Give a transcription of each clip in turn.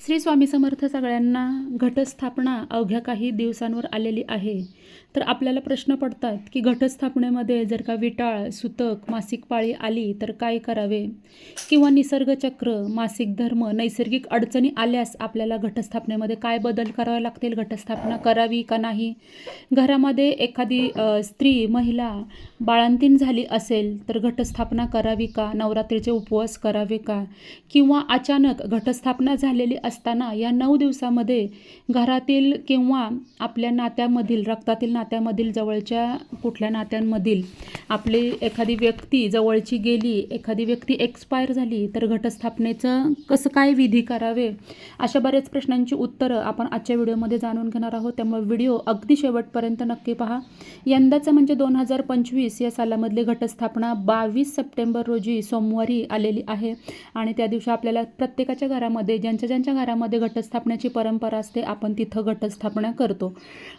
श्री स्वामी समर्थ सगळ्यांना घटस्थापना अवघ्या काही दिवसांवर आलेली आहे. तर आपल्याला प्रश्न पडतात की घटस्थापनेमध्ये जर का विटाळ सुतक मासिक पाळी आली तर काय करावे? किंवा निसर्गचक्र मासिक धर्म नैसर्गिक अडचणी आल्यास आपल्याला घटस्थापनेमध्ये काय बदल करावे लागतील? घटस्थापना करावी का नाही? घरामध्ये एखादी स्त्री महिला बाळंतीण झाली असेल तर घटस्थापना करावी का? नवरात्रीचे उपवास करावे का? किंवा अचानक घटस्थापना झालेली असताना या नऊ दिवसामध्ये घरातील किंवा आपल्या नात्यामधील रक्तातील नात्यामधील जवळच्या कुठल्या नात्यांमधील आपली एखादी व्यक्ती जवळची गेली एखादी व्यक्ती एक्सपायर झाली तर घटस्थापनेचं कसं काय विधी करावे? अशा बऱ्याच प्रश्नांची उत्तरं आपण आजच्या व्हिडिओमध्ये जाणून घेणार आहोत. त्यामुळे व्हिडिओ अगदी शेवटपर्यंत नक्की पहा. यंदाचं म्हणजे दोन हजार पंचवीस या सालामधली घटस्थापना बावीस सप्टेंबर रोजी सोमवारी आलेली आहे. आणि त्या दिवशी आपल्याला प्रत्येकाच्या घरामध्ये ज्यांच्या ज्यांच्या घरामध्ये घटस्थापनेची परंपरा असते आपण तिथं घटस्थापना करतो.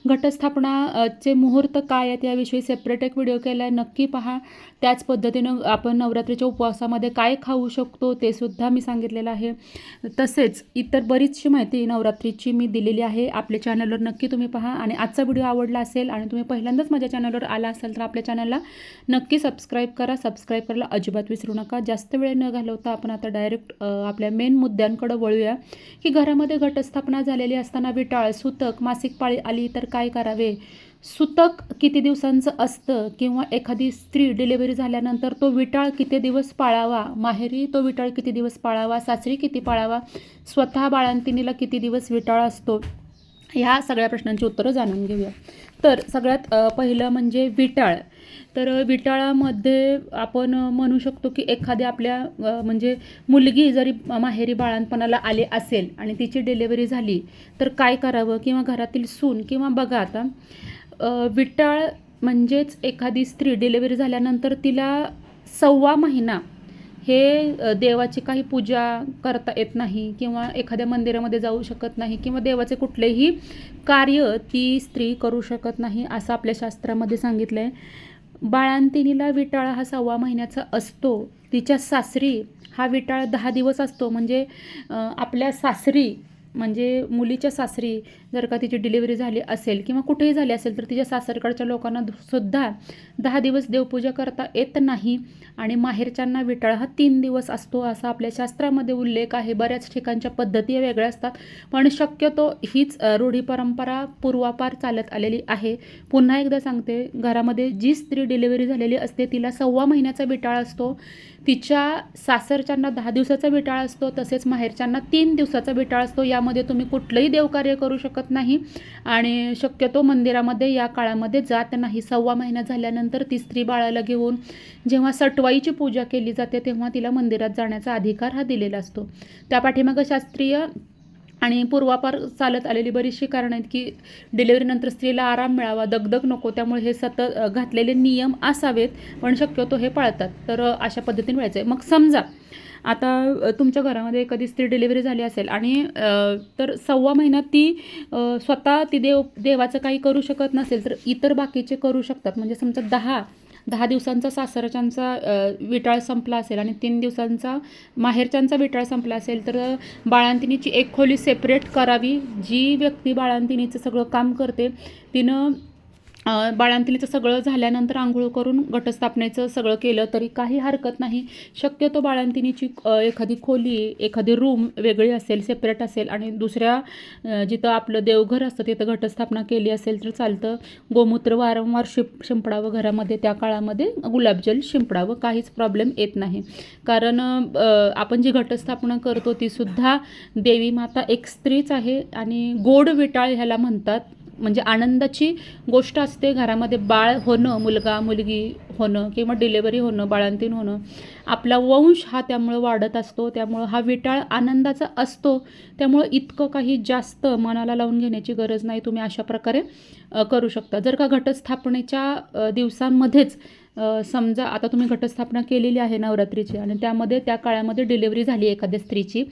घटस्थापना आजचे चे मुहूर्त काय आहेत याविषयी सेपरेट एक व्हिडिओ केला आहे नक्की पहा. त्याच पद्धतीनं आपण नवरात्रीच्या उपवासामध्ये काय खाऊ शकतो ते सुद्धा मी सांगितलेलं आहे. तसेच इतर बरीचशी माहिती नवरात्रीची मी दिलेली आहे. आपल्या चॅनलवर नक्की तुम्ही पहा. आणि आजचा व्हिडिओ आवडला असेल आणि तुम्ही पहिल्यांदाच माझ्या चॅनलवर आला असाल तर आपल्या चॅनलला नक्की सबस्क्राईब करा. सबस्क्राईब करायला अजिबात विसरू नका. जास्त वेळ न घालवता आपण आता डायरेक्ट आपल्या मेन मुद्द्यांकडे वळूया. की घरामध्ये घटस्थापना झालेली असताना विटाळ सुतक मासिक पाळी आली तर काय करावे? सुतक किती दिवसांचं असतं किंवा एखादी स्त्री डिलिव्हरी झाल्यानंतर तो विटाळ किती दिवस पाळावा? माहेरी तो विटाळ किती दिवस पाळावा? सासरी किती पाळावा? स्वतः बाळांतिनीला किती दिवस विटाळ असतो? ह्या सगळ्या प्रश्नांची उत्तरं जाणून घेऊया. तर सगळ्यात पहिलं म्हणजे विटाळ. तर विटाळामध्ये आपण म्हणू शकतो की एखाद्या आपल्या म्हणजे मुलगी जरी माहेरी बाळांपणाला आली असेल आणि तिची डिलेवरी झाली तर काय करावं? किंवा घरातील सून किंवा बघा आता विटाळ म्हणजेच एखादी स्त्री डिलेवरी झाल्यानंतर तिला सव्वा महिना हे देवाची काही पूजा करता येत नाही किंवा एखाद्या मंदिरामध्ये जाऊ शकत नाही किंवा देवाचे कुठलेही कार्य ती स्त्री करू शकत नाही असं आपल्या शास्त्रामध्ये सांगितलं आहे बाळांतिनीला विटाळा हा सव्वा महिन्याचा असतो. तिच्या सासरी हा विटाळ दहा दिवस असतो. म्हणजे आपल्या सासरी म्हणजे मुलीच्या सासरी जर का तिची डिलिव्हरी झाली असेल किंवा कुठेही झाली असेल तर तिच्या सासरकडच्या लोकांना सुद्धा दहा दिवस देवपूजा करता येत नाही आणि माहेरच्यांना विटाळ हा तीन दिवस असतो असा आपल्या शास्त्रामध्ये उल्लेख आहे. बऱ्याच ठिकाणच्या पद्धती वेगळ्या असतात पण शक्यतो हीच रूढी परंपरा पूर्वापार चालत आलेली आहे. पुन्हा एकदा सांगते घरामध्ये जी स्त्री डिलिव्हरी झालेली असते तिला सव्वा महिन्याचा विटाळ असतो. तिच्या सासरच्यांना दहा दिवसाचा विटाळ असतो तसेच माहेरच्यांना तीन दिवसाचा विटाळ असतो. यामध्ये तुम्ही कुठलंही देवकार्य करू शकत नाही आणि शक्यतो मंदिरामध्ये या काळामध्ये जात नाही. सव्वा महिना झाल्यानंतर ती स्त्री बाळाला घेऊन जेव्हा सटवाईची पूजा केली जाते तेव्हा तिला मंदिरात जाण्याचा अधिकार हा दिलेला असतो. त्या पाठीमागं शास्त्रीय आणि पूर्वापार चालत आलेली बरीचशी कारणं आहेत की डिलेवरीनंतर स्त्रीला आराम मिळावा दगदग नको त्यामुळे हे सतत घातलेले नियम असावेत पण शक्यतो हे पाळतात. तर अशा पद्धतीने मिळायचं आहे मग समजा आता तुमच्या घरामध्ये कधी स्त्री डिलिव्हरी झाली असेल आणि तर सव्वा महिन्यात ती स्वतः ती देव देवाचं काही करू शकत नसेल तर इतर बाकीचे करू शकतात. म्हणजे समजा दहा दहा दिवसांचा सासरच्यांचा विटाळ संपला असेल आणि तीन दिवसांचा माहेरच्यांचा विटाळ संपला असेल तर बाळांतिनीची एक खोली सेपरेट करावी. जी व्यक्ती बाळंतिणीचं सगळं काम करते तिनं अ, सगळं झाल्यानंतर आंघोळ करून घटस्थापनेचं सगळं केलं तरी काही हरकत नाही. शक्यतो बाळांतिनीची एखादी खोली एखादी रूम वेगळी असेल सेपरेट असेल आणि दुसऱ्या जिथं आपलं देवघर असतं तिथं घटस्थापना केली असेल तर चालतं. गोमूत्र वारंवार शिप शिंपडावं घरामध्ये त्या काळामध्ये गुलाबजल शिंपडावं काहीच प्रॉब्लेम येत नाही. कारण आपण जी घटस्थापना करतो तीसुद्धा देवी माता एक स्त्रीच आहे आणि गोड विटाळ ह्याला म्हणतात. म्हणजे आनंदाची गोष्ट असते घरामध्ये बाळ होणं मुलगा मुलगी होणं किंवा डिलेवरी होणं बाळांतीन होणं. आपला वंश हा त्यामुळं वाढत असतो त्यामुळं हा विटाळ आनंदाचा असतो. त्यामुळं इतकं काही जास्त मनाला लावून घेण्याची गरज नाही तुम्ही अशा प्रकारे करू शकता. जर का घटस्थापनेच्या दिवसांमध्येच समजा आता तुम्ही घटस्थापना केलेली आहे नवरात्रीची आणि त्यामध्ये त्या काळामध्ये डिलिव्हरी झाली एखाद्या स्त्रीची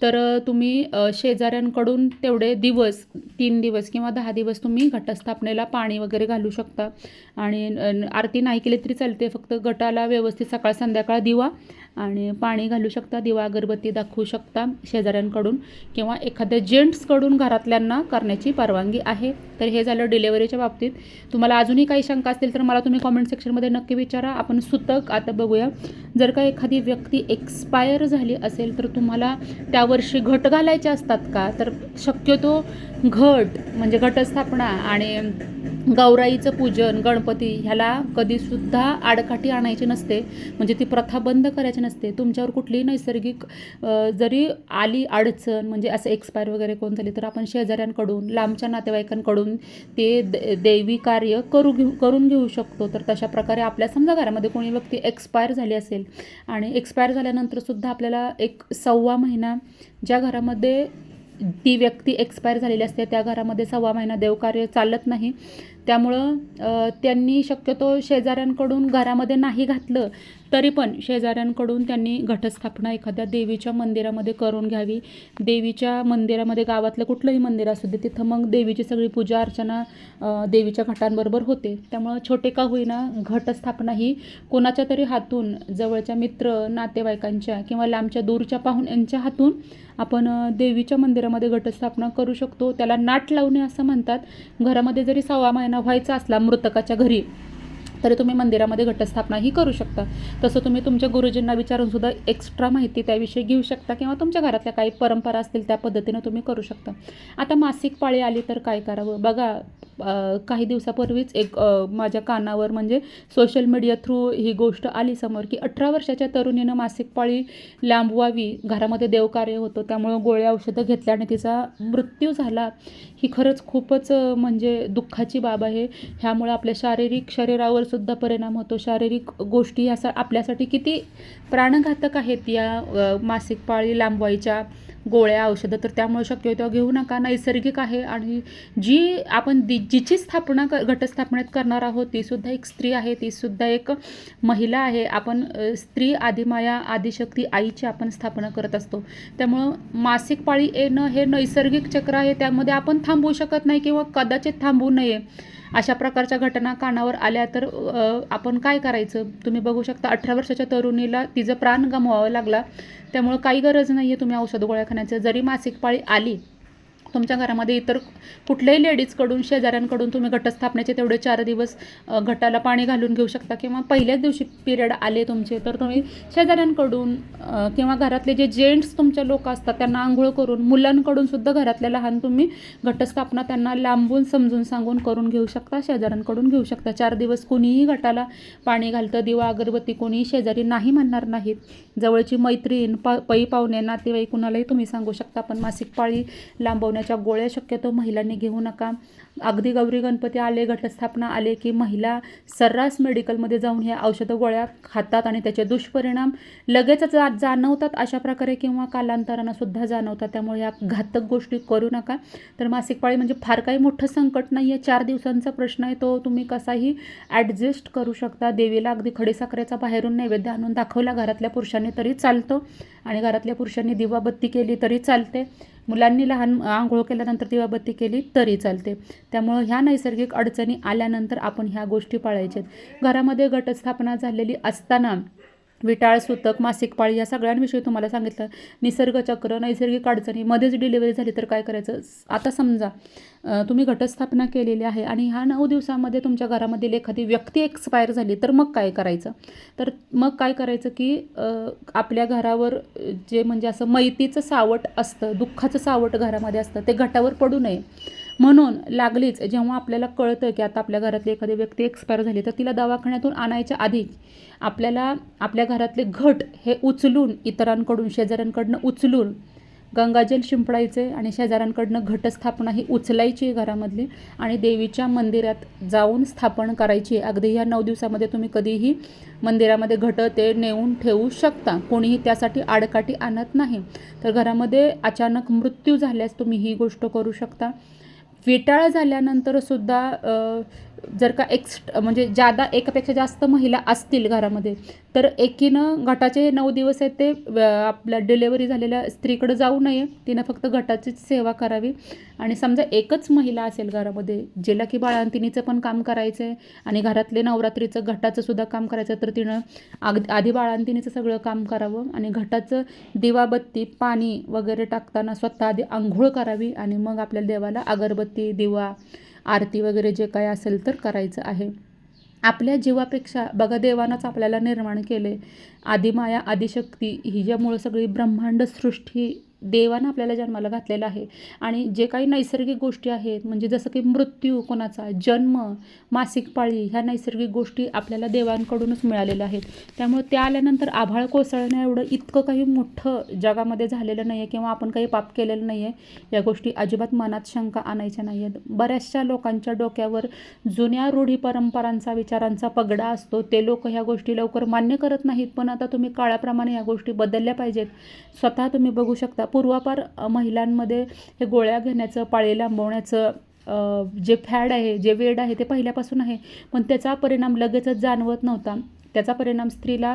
तर तुम्ही शेजाऱ्यांकडून तेवढे दिवस तीन दिवस किंवा दहा दिवस तुम्ही घटस्थापनेला पाणी वगैरे घालू शकता. आणि आरती नाही केली तरी चालते. फक्त गटाला व्यवस्थित सकाळ संध्याकाळ दिवा आणि पाणी घालू शकता. दिवा अगरबत्ती दाखवू शकता शेजाऱ्यांकडून किंवा एखाद्या जेंट्सकडून घरातल्यांना करण्याची परवानगी आहे. तर हे झालं डिलेवरीच्या बाबतीत. तुम्हाला अजूनही काही शंका असतील तर मला तुम्ही कॉमेंट सेक्शनमध्ये नक्की विचारा. आपण सुतक आता बघूया. जर का एखादी व्यक्ती एक्सपायर झाली असेल तर तुम्हाला त्या वर्षी घट घालायचे असतात का? तर शक्यतो घट म्हणजे घटस्थापना आणि गौराईचं पूजन गणपती ह्याला कधीसुद्धा आडकाठी आणायची नसते. म्हणजे ती प्रथा बंद करायची नसते. तुमच्यावर कुठलीही नैसर्गिक जरी आली अडचण म्हणजे असं एक्सपायर वगैरे कोण झाली तर आपण शेजाऱ्यांकडून लांबच्या नातेवाईकांकडून ते दे देवी कार्य करू घेऊ करून घेऊ शकतो. तर तशा प्रकारे आपल्या समजा घरामध्ये कोणी व्यक्ती एक्सपायर झाली असेल आणि एक्सपायर झाल्यानंतरसुद्धा आपल्याला एक सव्वा महिना ज्या घरामध्ये ती व्यक्ती एक्सपायर झालेली असते त्या घरामध्ये सव्वा महिना देवकार्य चालत नाही. त्यामुळं त्यांनी शक्यतो शेजाऱ्यांकडून घरामध्ये नाही घातलं तरी पण शेजाऱ्यांकडून त्यांनी घटस्थापना एखाद्या देवीच्या मंदिरामध्ये करून घ्यावी. देवीच्या मंदिरामध्ये गावातलं कुठलंही मंदिर असू दे तिथं मग देवीची सगळी पूजा अर्चना देवीच्या घटांबरोबर होते. त्यामुळं छोटे का होईना घटस्थापना ही कोणाच्या तरी हातून जवळच्या मित्र नातेवाईकांच्या किंवा लांबच्या दूरच्या पाहुण्यांच्या हातून आपण देवीच्या मंदिरामध्ये घटस्थापना करू शकतो. त्याला नाट लावणे असं म्हणतात. घरामध्ये जरी सव्वा महिना व्हायचा असला मृतकाच्या घरी तरी तुम्ही मंदिरामध्ये घटस्थापनाही करू शकता. तसं तुम्ही तुमच्या गुरुजींना विचारून सुद्धा एक्स्ट्रा माहिती त्याविषयी घेऊ शकता किंवा तुमच्या घरातल्या काही परंपरा असतील त्या पद्धतीनं तुम्ही करू शकता. आता मासिक पाळी आली तर काय करावं? बघा काही दिवसापूर्वीच एक माझ्या कानावर म्हणजे सोशल मीडिया थ्रू ही गोष्ट आली समोर की अठरा वर्षाच्या तरुणीनं मासिक पाळी लांबवावी. घरामध्ये देवकार्य होतं त्यामुळं गोळ्या औषधं घेतल्याने तिचा मृत्यू झाला. ही खरंच खूपच म्हणजे दुःखाची बाब आहे. ह्यामुळं आपल्या शारीरिक शरीरावर सुद्धा परिणाम होतो. शारीरिक गोष्टी ह्या सा आपल्यासाठी किती प्राणघातक आहेत या मासिक पाळी लांबवायच्या. गोळ्या औषधं तर त्यामुळे शक्य होतं. घेऊ नका नैसर्गिक आहे आणि जी आपण दि जिची स्थापना क घटस्थापनेत करणार आहोत तीसुद्धा एक स्त्री आहे. तीसुद्धा एक महिला आहे. आपण स्त्री आदिमाया आदिशक्ती आईची आपण स्थापना करत असतो. त्यामुळं मासिक पाळी येणं हे नैसर्गिक चक्र आहे. त्यामध्ये आपण थांबवू शकत नाही किंवा कदाचित थांबवू नये. अशा प्रकारच्या घटना कानावर आल्या तर आपण काय करायचं? तुम्ही बघू शकता अठरा वर्षाच्या तरुणीला तिचं प्राण गमवावा लागला. त्यामुळं काही गरज नाही आहे तुम्ही औषध गोळ्या खाण्याचं. जरी मासिक पाळी आली तुमच्या घरामध्ये इतर कुठल्याही लेडीजकडून शेजाऱ्यांकडून तुम्ही घटस्थापनेचे तेवढे चार दिवस घटाला पाणी घालून घेऊ शकता किंवा पहिल्याच दिवशी पिरियड आले तुमचे तर तुम्ही शेजाऱ्यांकडून किंवा घरातले जे जेंट्स तुमच्या लोक असतात त्यांना आंघोळ करून मुलांकडून सुद्धा घरातल्या लहान तुम्ही घटस्थापना त्यांना लांबून समजून सांगून करून घेऊ शकता शेजाऱ्यांकडून घेऊ शकता. चार दिवस कोणीही घटाला पाणी घालतं दिवा अगरबत्ती कोणीही शेजारी नाही म्हणणार नाहीत. जवळची मैत्रीण पा पै पाहुणे नातेवाईक कुणालाही तुम्ही सांगू शकता पण मासिक पाळी लांबवण्याच्या गोळ्या शक्यतो महिलांनी घेऊ नका. अगदी गौरी गणपती आले घटस्थापना आले की महिला सर्रास मेडिकलमध्ये जाऊन ह्या औषधं गोळ्या खातात आणि त्याचे दुष्परिणाम लगेचच जा जाणवतात अशा प्रकारे किंवा कालांतरानं सुद्धा जाणवतात. त्यामुळे या घातक गोष्टी करू नका. तर मासिक पाळी म्हणजे फार काही मोठं संकट नाही आहे चार दिवसांचा प्रश्न आहे. तो तुम्ही कसाही ॲडजस्ट करू शकता. देवीला अगदी खडीसाखरेचा बाहेरून नैवेद्य आणून दाखवला. घरातल्या पुरुषांनी तरी चालतो आणि घरातल्या पुरुषांनी दिवाबत्ती केली तरी चालते. मुलांनी लहान आंघोळ केल्यानंतर दिवाबत्ती केली तरी चालते. त्यामुळं ह्या नैसर्गिक अडचणी आल्यानंतर आपण ह्या गोष्टी पाळायच्यात. घरामध्ये गटस्थापना झालेली असताना विटाळ सुतक मासिक पाळी या सगळ्यांविषयी तुम्हाला सांगितलं. निसर्गचक्र नैसर्गिक अडचणी मध्येच डिलिव्हरी झाली तर काय करायचं? आता समजा तुम्ही घटस्थापना केलेली आहे आणि ह्या नऊ दिवसामध्ये तुमच्या घरामधील एखादी व्यक्ती एक्सपायर झाली तर मग काय करायचं? तर मग काय करायचं की आपल्या घरावर जे म्हणजे असं मैतीचं सावट असतं दुःखाचं सावट घरामध्ये असतं ते घटावर पडू नये. म्हणून लागलीच जेव्हा आपल्याला कळतं की आता आपल्या घरातली एखादी व्यक्ती एक्सपायर झाली तर तिला दवाखान्यातून आणायच्या आधी आपल्याला आपल्या घरातले घट हे उचलून इतरांकडून शेजाऱ्यांकडनं उचलून गंगाजल शिंपडायचे आणि शेजाऱ्यांकडनं घटस्थापना ही उचलायची घरामधली आणि देवीच्या मंदिरात जाऊन स्थापन करायची. अगदी ह्या नऊ दिवसामध्ये तुम्ही कधीही मंदिरामध्ये घट ते नेऊन ठेवू शकता. कोणीही त्यासाठी आडकाठी आणत नाही. तर घरामध्ये अचानक मृत्यू झाल्यास तुम्ही ही गोष्ट करू शकता. विटाळ झाल्यानंतर सुद्धा जर का एक्स म्हणजे जादा एकापेक्षा जास्त महिला असतील घरामध्ये तर एकीनं घटाचे नऊ दिवस आहेत ते आपल्या डिलेवरी झालेल्या स्त्रीकडं जाऊ नये. तिनं फक्त घटाचीच सेवा करावी. आणि समजा एकच महिला असेल घरामध्ये जिला की बाळंतिणीचं पण काम करायचं आहे आणि घरातले नवरात्रीचं घटाचं सुद्धा काम करायचं तर तिनं आग आधी बाळंतिणीचं सगळं काम करावं आणि घटाचं दिवाबत्ती पाणी वगैरे टाकताना स्वतः आधी आंघोळ करावी आणि मग आपल्या देवाला अगरबत्ती दिवा आरती वगैरे जे काय असेल तर करायचं आहे. आपल्या जीवापेक्षा बघा देवानंच आपल्याला निर्माण केले. आदिमाया आदिशक्ती ही ज्यामुळं सगळी ब्रह्मांड सृष्टी देवानं आपल्याला जन्माला घातलेलं आहे. आणि जे काही नैसर्गिक गोष्टी आहेत म्हणजे जसं की मृत्यू कोणाचा जन्म मासिक पाळी ह्या नैसर्गिक गोष्टी आपल्याला देवांकडूनच मिळालेल्या आहेत. त्यामुळे त्या आल्यानंतर आभाळ कोसळणं एवढं इतकं काही मोठं जगामध्ये झालेलं नाही आहे किंवा आपण काही पाप केलेलं नाही आहे या गोष्टी अजिबात मनात शंका आणायच्या नाही आहेत बऱ्याचशा लोकांच्या डोक्यावर जुन्या रूढी परंपरांचा विचारांचा पगडा असतो. ते लोक ह्या गोष्टी लवकर मान्य करत नाहीत पण आता तुम्ही काळाप्रमाणे ह्या गोष्टी बदलल्या पाहिजेत. स्वतः तुम्ही बघू शकता पूर्वापार महिलांमध्ये हे गोळ्या घेण्याचं पाळे लांबवण्याचं जे फॅड आहे जे वेड आहे ते पहिल्यापासून आहे. पण त्याचा परिणाम लगेचच जाणवत नव्हता. त्याचा परिणाम स्त्रीला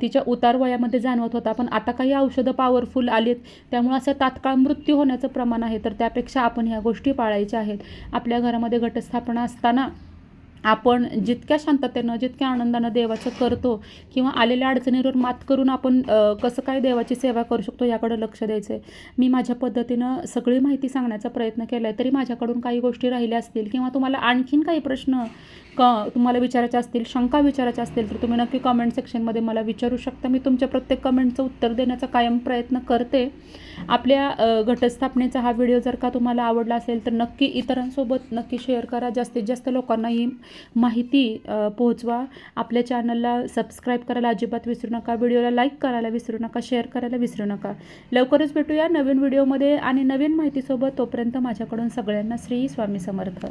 तिच्या उतार वयामध्ये जाणवत होता. पण आता काही औषधं पॉवरफुल आलीत. त्यामुळे असं तात्काळ मृत्यू होण्याचं प्रमाण आहे. तर त्यापेक्षा आपण ह्या गोष्टी पाळायच्या आहेत. आपल्या घरामध्ये घटस्थापना असताना आपण जितक्या शांततेनं जितक्या आनंदानं देवाचं करतो किंवा आलेल्या अडचणीवर मात करून आपण कसं काय देवाची सेवा करू शकतो याकडं लक्ष द्यायचं आहे मी माझ्या पद्धतीनं सगळी माहिती सांगण्याचा प्रयत्न केला आहे तरी माझ्याकडून काही गोष्टी राहिल्या असतील किंवा तुम्हाला आणखीन काही प्रश्न क तुम्हाला विचारायचे असतील शंका विचारायच्या असतील तर तुम्ही नक्की कमेंट सेक्शनमध्ये मला विचारू शकता. मी तुमच्या प्रत्येक कमेंटचं उत्तर देण्याचा कायम प्रयत्न करते. आपल्या घटस्थापनेचा हा व्हिडिओ जर का तुम्हाला आवडला असेल तर नक्की इतरांसोबत नक्की शेअर करा. जास्तीत जास्त लोकांनाही माहिती पोहोचवा. आपल्या चॅनलला सबस्क्राईब करायला अजिबात विसरू नका. व्हिडिओला लाईक करायला विसरू नका. शेअर करायला विसरू नका. लवकरच भेटूया नवीन व्हिडिओमध्ये आणि नवीन माहितीसोबत तोपर्यंत माझ्याकडून सगळ्यांना श्री स्वामी समर्थ.